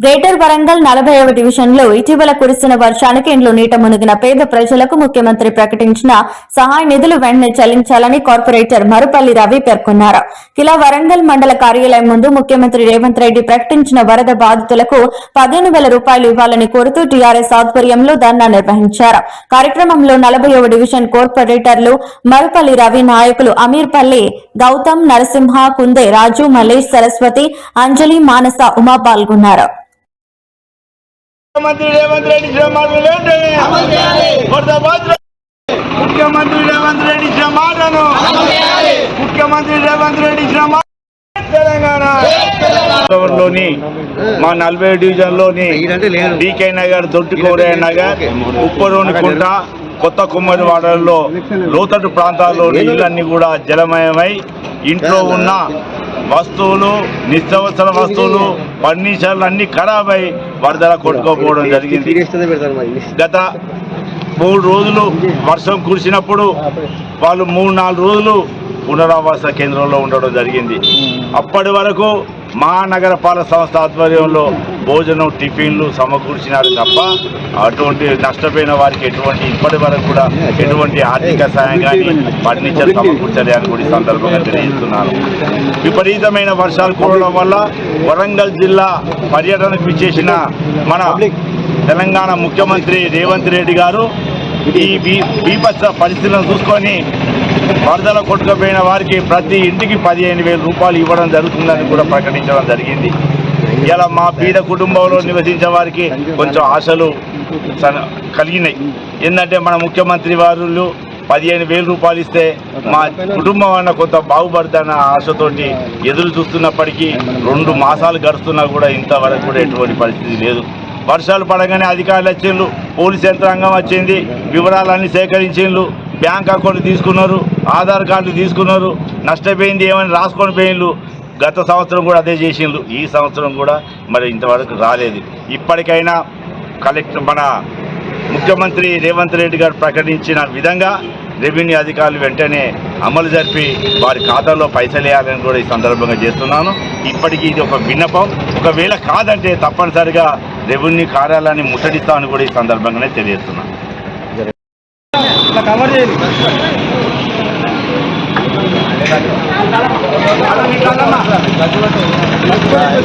Greater Warangal నలభైవ డివిజన్లో ఇటీవల కురిసిన వర్షానికి ఇండ్లు నీట మునిగిన పేద ప్రజలకు ముఖ్యమంత్రి ప్రకటించిన సహాయ నిధులు వెంటనే చెల్లించాలని కార్పొరేటర్ మరుపల్లి రవి పేర్కొన్నారు. ఇలా వరంగల్ మండల కార్యాలయం ముందు ముఖ్యమంత్రి రేవంత్ రెడ్డి ప్రకటించిన వరద బాధితులకు పదిహేను వేల రూపాయలు ఇవ్వాలని కోరుతూ టీఆర్ఎస్ ఆధ్వర్యంలో ధర్నా నిర్వహించారు. కార్యక్రమంలో నలభైవ డివిజన్ కార్పొరేటర్లు మరుపల్లి రవి నాయకులు అమీర్పల్లి గౌతమ్ నరసింహ కుందే రాజు మలేష్ సరస్వతి అంజలి మానస ఉమా పాల్గొన్నారు. ముఖ్యమంత్రి రేవంత్ రెడ్డి శ్రమాటలు ముఖ్యమంత్రి రేవంత్ రెడ్డి శ్రమాటను ముఖ్యమంత్రి రేవంత్ రెడ్డి శ్రమ లోని మా నలభై డివిజన్లోని డీకే నగర్ దొడ్డికోరే నగర్ ఉప్పరోని కుంట కొత్త కుమ్మరి వాడల్లో లోతట్టు ప్రాంతాల్లో నీళ్ళన్నీ కూడా జలమయమై ఇంట్లో ఉన్న వస్తువులు నిత్యావసర వస్తువులు ఫర్నిచర్లు అన్ని ఖరాబ్ అయి వరదల కొట్టుకోపోవడం జరిగింది. గత మూడు రోజులు వర్షం కురిసినప్పుడు వాళ్ళు మూడు నాలుగు రోజులు పునరావాస కేంద్రంలో ఉండడం జరిగింది. అప్పటి వరకు మహానగర పాలక సంస్థ ఆధ్వర్యంలో భోజనం టిఫిన్లు సమకూర్చినారు తప్ప అటువంటి నష్టపోయిన వారికి ఎటువంటి ఇప్పటి వరకు కూడా ఎటువంటి ఆర్థిక సాయం కానీ ఫర్నిచర్ సమకూర్చలే అని కూడా సందర్భంగా తెలియజేస్తున్నాను. విపరీతమైన వర్షాలు కురవడం వల్ల వరంగల్ జిల్లా పర్యటనకు విచ్చేసిన మన తెలంగాణ ముఖ్యమంత్రి రేవంత్ రెడ్డి గారు ఈ బీ- బీభత్స పరిస్థితులను చూసుకొని వరదల కొట్టుకుపోయిన వారికి ప్రతి ఇంటికి పదిహేను వేల రూపాయలు ఇవ్వడం జరుగుతుందని కూడా ప్రకటించడం జరిగింది. ఇలా మా పీడ కుటుంబంలో నివసించే వారికి కొంచెం ఆశలు కలిగినాయి. ఏంటంటే మన ముఖ్యమంత్రి వారు పదిహేను వేల రూపాయలు ఇస్తే మా కుటుంబం అన్న కొంత బాగుపడుతున్న ఆశతోటి ఎదురు చూస్తున్నప్పటికీ రెండు మాసాలు గడుస్తున్నా కూడా ఇంతవరకు కూడా ఎటువంటి పరిస్థితి లేదు. వర్షాలు పడగానే అధికారులు వచ్చిండ్రు పోలీస్ యంత్రాంగం వచ్చింది వివరాలన్నీ సేకరించిండ్రు బ్యాంక్ అకౌంట్ తీసుకున్నారు ఆధార్ కార్డు తీసుకున్నారు నష్టపోయింది ఏమని రాసుకొని పోయిండ్రు. గత సంవత్సరం కూడా అదే చేసిండ్రు. ఈ సంవత్సరం కూడా మరి ఇంతవరకు రాలేదు. ఇప్పటికైనా కలెక్టర్ మన ముఖ్యమంత్రి రేవంత్ రెడ్డి గారు ప్రకటించిన విధంగా రెవెన్యూ అధికారులు వెంటనే అమలు జరిపి వారి ఖాతాలో పైసలు వేయాలని కూడా ఈ సందర్భంగా చేస్తున్నాను. ఇప్పటికీ ఇది ఒక విన్నపం. ఒకవేళ కాదంటే తప్పనిసరిగా రెవెన్యూ కార్యాలయాన్ని ముట్టడిస్తామని కూడా ఈ సందర్భంగానే తెలియజేస్తున్నాను. আগামীকাল